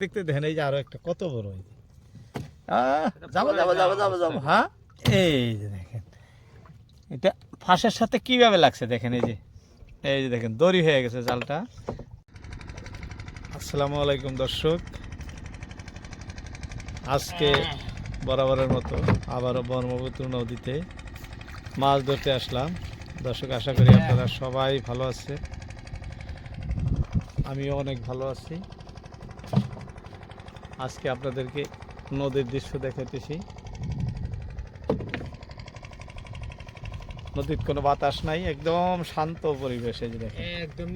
দেখতে দেখেন এই যে আরও একটা কত বড় এই যাব যাব যাব যাব যাব হ্যাঁ? এই যে দেখেন এটা ফাঁসের সাথে কীভাবে লাগছে দেখেন এই যে এই যে দেখেন দড়ি হয়ে গেছে জালটা। আসসালামু আলাইকুম দর্শক। আজকে বরাবরের মতো আবারও ব্রহ্মপুত্র নদীতে মাছ ধরতে আসলাম। দর্শক আশা করি আপনারা সবাই ভালো আছে আমিও অনেক ভালো আছি। আজকে আপনাদেরকে নদীর দৃশ্য দেখাইতেছি। নদীর কোনো বাতাস নাই একদম শান্ত পরিবেশ একদম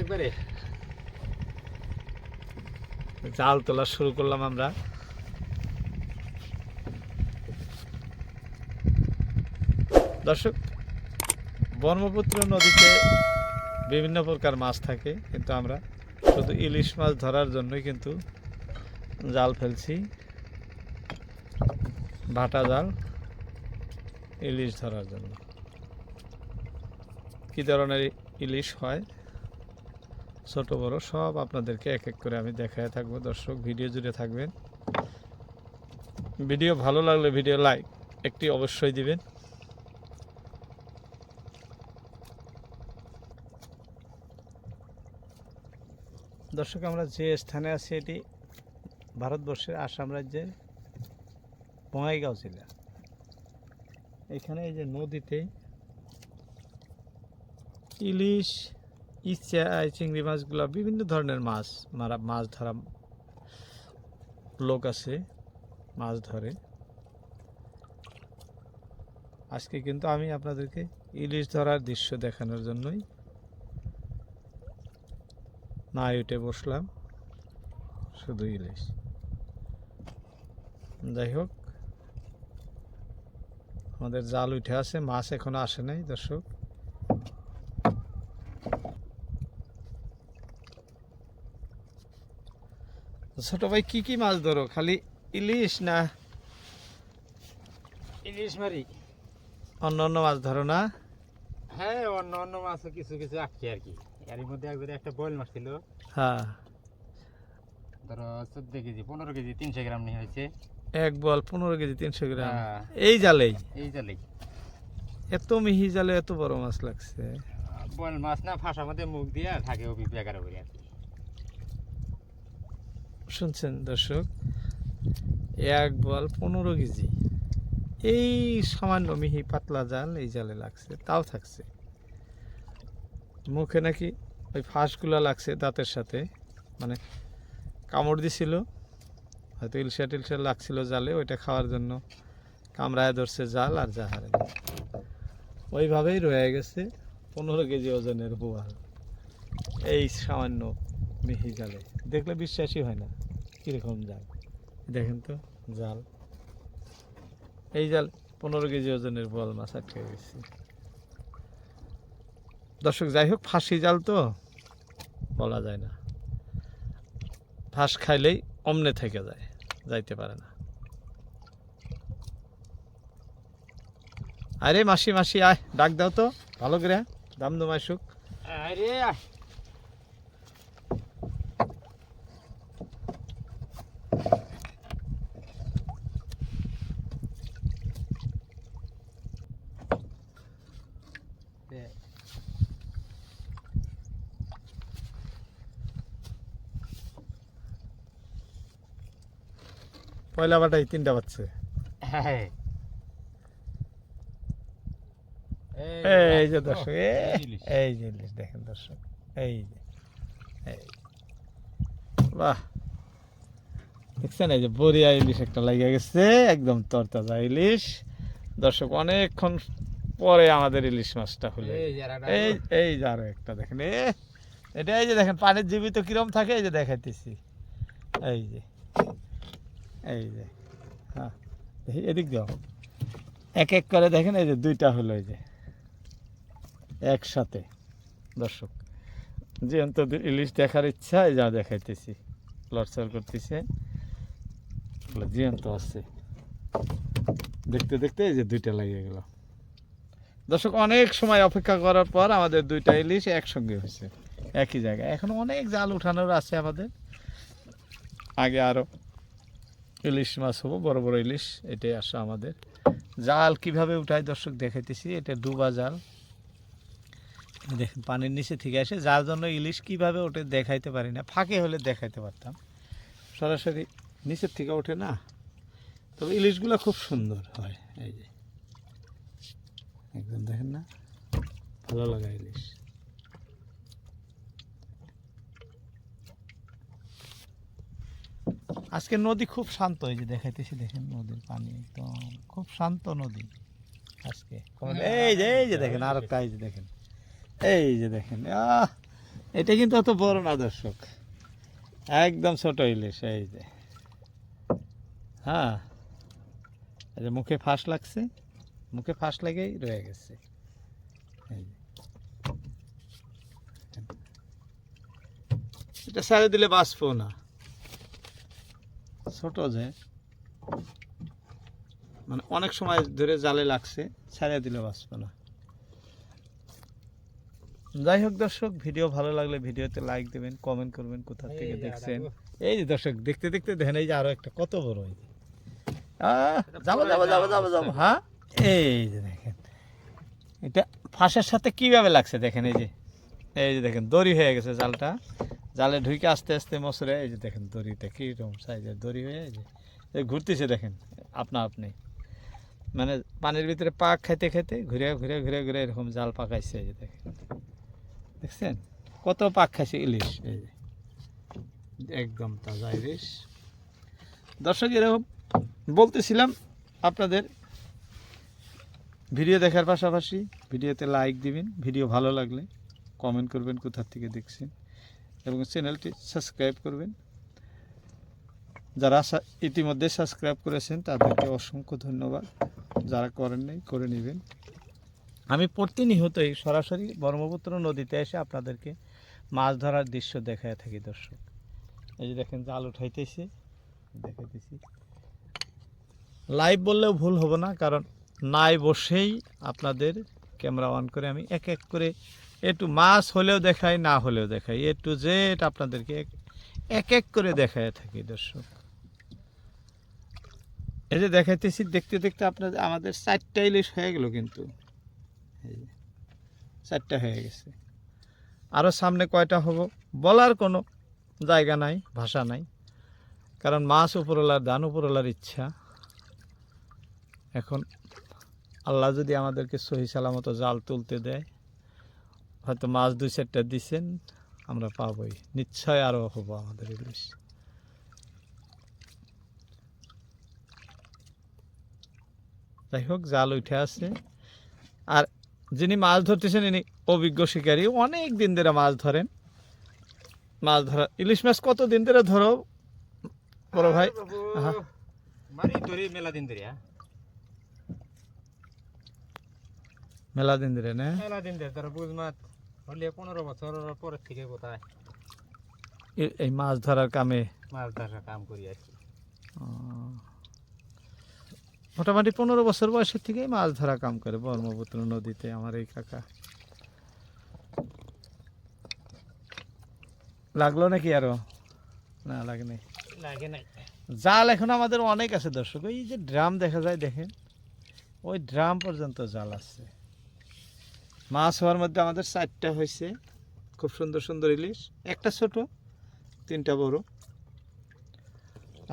একবারে। জাল তোলা শুরু করলাম আমরা। দর্শক ব্রহ্মপুত্র নদীতে বিভিন্ন প্রকার মাছ থাকে কিন্তু আমরা শুধু ইলিশ মাছ ধরার জন্যই কিন্তু জাল ফেলছি। ভাটা জাল, ইলিশ ধরার জন্য। কী ধরনের ইলিশ হয়? ছোট, বড়, সব আপনাদেরকে এক এক করে আমি দেখায় থাকব। দর্শক, ভিডিও জুড়ে থাকবেন। ভিডিও ভালো লাগলে ভিডিও লাইক একটি অবশ্যই দিবেন। দর্শক, আমরা যে স্থানে আছি, এটি ভারতবর্ষের আসাম রাজ্যের বঙ্গাইগাঁও জেলা। এখানে এই যে নদীতে ইলিশ, ইচ্ছা চিংড়ি মাছগুলো বিভিন্ন ধরনের মাছ মারা, মাছ ধরা লোক আছে, মাছ ধরে। আজকে কিন্তু আমি আপনাদেরকে ইলিশ ধরার দৃশ্য দেখানোর জন্যই না উঠে বসলাম, শুধু ইলিশ। যাই হোক আমাদের জাল উঠে আছে মাছ এখনও আসে নাই দর্শক। ছোট ভাই কি কি মাছ ধরো? খালি ইলিশ না ইলিশ মারি। অন্য অন্য মাছ ধরো না? হ্যাঁ অন্য অন্য মাছও কিছু কিছু আঁকছি আর কি। এর মধ্যে একবারে একটা বয়েল মাছ ছিল। হ্যাঁ। ধরো চোদ্দ কেজি পনেরো কেজি তিনশো গ্রাম নিয়ে হয়েছে। এক বল পনেরো কেজি তিনশো গ্রাম। হ্যাঁ, এই জালেই? এই জালেই। এত মিহি জালে এত বড় মাছ লাগছে। বয়েল মাছ না ফাঁসার মধ্যে মুখ দিয়ে থাকে ওবি বেকার করে আর শুনছেন দর্শক এক বল পনেরো কেজি। এই সামান্য মিহি পাতলা জাল এই জালে লাগছে তাও থাকছে। মুখে নাকি ওই ফাঁসগুলো লাগছে দাঁতের সাথে মানে কামড় দিছিল। হয়তো ইলশা টিলশা লাগছিল জালে ওইটা খাওয়ার জন্য কামড়ায় ধরছে জাল আর জাহারে ওইভাবেই রয়ে গেছে পনেরো কেজি ওজনের বোয়াল। এই সামান্য মিহি জালে। দেখলে বিশ্বাসই হয় না কীরকম জাল। দেখেন তো। জাল। এই জাল পনেরো কেজি ওজনের বল মাছ আটকে গেছে। দর্শক যাই হোক ফাঁসি জাল তো বলা যায় না। ফাঁস খাইলেই অমনে থেকে যায়, যাইতে পারে না। আরে মাসি মাসি, আয়, ডাক দাও তো, ভালো করে দাম দম সুখ। আরে পয়লা বাটাই তিনটা বাচ্চা হ্যাঁ। এই যে দর্শক এই যে ইলিশ দেখেন দর্শক এই যে বাহ। দেখছেন এই যে বরিয়া ইলিশ একটা লাগিয়ে গেছে একদম তরতাজা ইলিশ। দর্শক অনেকক্ষণ পরে আমাদের ইলিশ মাছটা হলো। এই এই যে আরও একটা দেখেন এটা এই যে দেখেন পানির জীবিত কিরম থাকে এই যে দেখাইতেছি। এই যে এই যে হ্যাঁ এদিক দাও এক এক করে দেখেন, এই যে দুইটা হলো, এই যে। একসাথে, দর্শক। যে অন্তত ইলিশ দেখার ইচ্ছা যা দেখাইতেছি। লড়চড় করতেছে। জিয়ন্ত আছে। দেখতে দেখতে এই যে দুইটা লাগিয়ে গেল। দর্শক, অনেক সময় অপেক্ষা করার পর আমাদের দুইটা ইলিশ একসঙ্গে হয়েছে। একই জায়গায়। এখন অনেক জাল উঠানোর আছে আমাদের। আগে আরও ইলিশ মাছ হব, বড় বড় ইলিশ, এটাই আসা আমাদের। জাল কীভাবে উঠায় দর্শক দেখাইতেছি, এটা ডুবা জাল দেখেন, পানির নিচে থেকে আসে। যার জন্য ইলিশ কীভাবে ওঠে দেখাইতে পারি না, ফাঁকে হলে দেখাইতে পারতাম। সরাসরি নিচের থেকে ওঠে না। তবে ইলিশগুলো খুব সুন্দর হয়, এই যে। একদম দেখেন না, ভালো লাগা ইলিশ। আজকে নদী খুব শান্ত এই যে দেখাইতেছি দেখেন নদীর পানি একদম খুব শান্ত নদী আজকে। এই যে এই যে দেখেন আর একটা এই যে দেখেন। এই যে দেখেন আহ এটা কিন্তু অত বড় না দর্শক। একদম ছোট ইলিশ এই যে। হ্যাঁ এই যে মুখে ফাঁস লাগছে মুখে ফাঁস লেগেই রয়ে গেছে। এটা ছেড়ে দিলে বাঁচবো না। ছোট যে মানে অনেক সময় ধরে জালে লাগছে ছেড়ে দিলে বাঁচবো না। যাই হোক দর্শক ভিডিও ভালো লাগলে ভিডিওতে লাইক দেবেন কমেন্ট করবেন কোথা থেকে দেখছেন। এই যে দর্শক দেখতে দেখতে দেখেন এই যে আরও একটা কত বড় এই যাব যাব যাব যাব যাব হ্যাঁ? এই যে দেখেন এটা ফাঁসের সাথে কীভাবে লাগছে দেখেন এই যে। এই যে দেখেন দড়ি হয়ে গেছে জালটা। জালে ঢুকে আস্তে আস্তে মশরে এই যে দেখেন দড়িটা কীরকম সাইজের দড়ি হয়ে, এই যে ঘুরতেছে দেখেন, আপনা আপনি। মানে পানির ভিতরে পাক খাইতে খাইতে ঘুরে ঘুরে ঘুরে ঘুরে এরকম জাল পাকাইছে, এই যে দেখেন। দেখছেন? কত পাক খাইছে ইলিশ, এই যে। একদম তাজা ইলিশ। দর্শক, এরকম বলতেছিলাম আপনাদের। ভিডিও দেখার পাশাপাশি ভিডিওতে লাইক দিবেন, ভিডিও ভালো লাগলে কমেন্ট করবেন কোথা থেকে দেখছেন। এবং চ্যানেলটি সাবস্ক্রাইব করবেন। যারা ইতিমধ্যে সাবস্ক্রাইব করেছেন, তাদেরকে অসংখ্য ধন্যবাদ। যারা করেন নাই, করে নেবেন। আমি প্রতিনিয়তই সরাসরি ব্রহ্মপুত্র নদীতে এসে আপনাদেরকে মাছ ধরার দৃশ্য দেখায় থাকি, দর্শক। এই যে দেখেন, জাল উঠাইতেছে। দেখাইতেছি। লাইভ বললেও ভুল হবে না, কারণ নাই বসেই আপনাদের ক্যামেরা অন করে আমি এক এক করে একটু মাছ হলেও দেখাই না হলেও দেখাই। এ টু জেড আপনাদেরকে এক- এক করে দেখায় থাকি দর্শক। এই যে দেখাইতেছি দেখতে দেখতে আপনাদের আমাদের চারটা ইলিশ হয়ে গেল কিন্তু। এই যে, চারটা হয়ে গেছে। আরও সামনে কয়টা হব? বলার কোনো জায়গা নাই ভাষা নাই। কারণ মাছ উপরওয়ালার দান উপরওয়ালার ইচ্ছা। এখন আল্লাহ যদি আমাদেরকে সহি সালামতো জাল তুলতে দেয় হয়তো মাছ দুই চারটা দিছেন আমরা পাবই। নিশ্চয় আরও হব আমাদের ইলিশ যাই হোক জাল উঠে আছে আর যিনি মাছ ধরতেছেন ইনি অভিজ্ঞ শিকারী অনেক দিন ধরে মাছ ধরেন। মাছ ধরা ইলিশ মাছ কত দিন ধরে ধরো? বড় ভাই। মারি ধরি মেলা দিন ধরে হ্যাঁ? মেলা দিন ধরে না? মেলা দিন ধরে বুঝ মাত হলে পনেরো বছর পরের থেকে কোথায় এই মাছ ধরার কামে? মাছ ধরার কাম করি আর কি। মোটামুটি পনেরো বছর বয়সের থেকেই মাছ ধরা কাম করে ব্রহ্মপুত্র নদীতে আমার এই কাকা। লাগল নাকি আরও? না লাগে নাই। লাগে নাই। জাল এখন আমাদের অনেক আছে দর্শক। ওই যে ড্রাম দেখা যায় দেখেন? ওই ড্রাম পর্যন্ত জাল আছে। মাছ হওয়ার মধ্যে আমাদের চারটা হয়েছে। খুব সুন্দর সুন্দর ইলিশ। একটা ছোট, তিনটা বড়।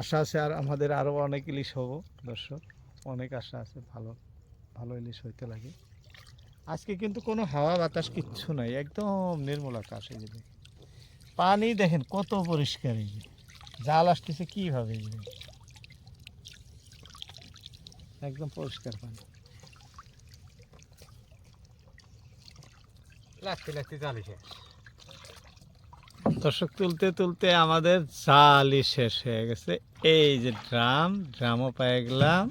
আশা আছে আর আমাদের আরও অনেক ইলিশ হব, দর্শক। অনেক আশা আছে, ভালো ভালো ইলিশ হইতে লাগে। আজকে কিন্তু কোনো হাওয়া বাতাস কিচ্ছু নাই, একদম নির্মল আকাশ এই যে পানি দেখেন কত পরিষ্কার এই যে। জাল আসতেছে কীভাবে একদম পরিষ্কার পানি। দর্শক, তুলতে তুলতে আমাদের জালই শেষ হয়ে গেছে। এই যে ড্রাম, ড্রামও পেয়ে গেলাম।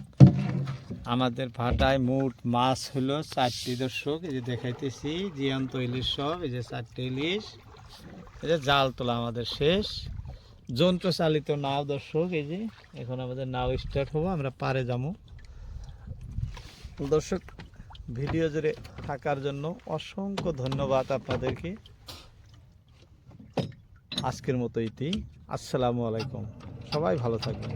আমাদের ভাটায় মোট মাছ হলো চারটি দর্শক। এই যে দেখাইতেছি, জিয়ান্ত ইলিশ সব, এই যে চারটি ইলিশ। এই যে জাল তোলা আমাদের শেষ। যন্ত্র চালিত নাও দর্শক, এই যে। এখন আমাদের নাও স্টার্ট হব, আমরা পারে যাব। দর্শক ভিডিও জুড়ে থাকার জন্য অসংখ্য ধন্যবাদ আপনাদেরকে। আজকের মতো ইতি আসসালামু আলাইকুম। সবাই ভালো থাকবেন।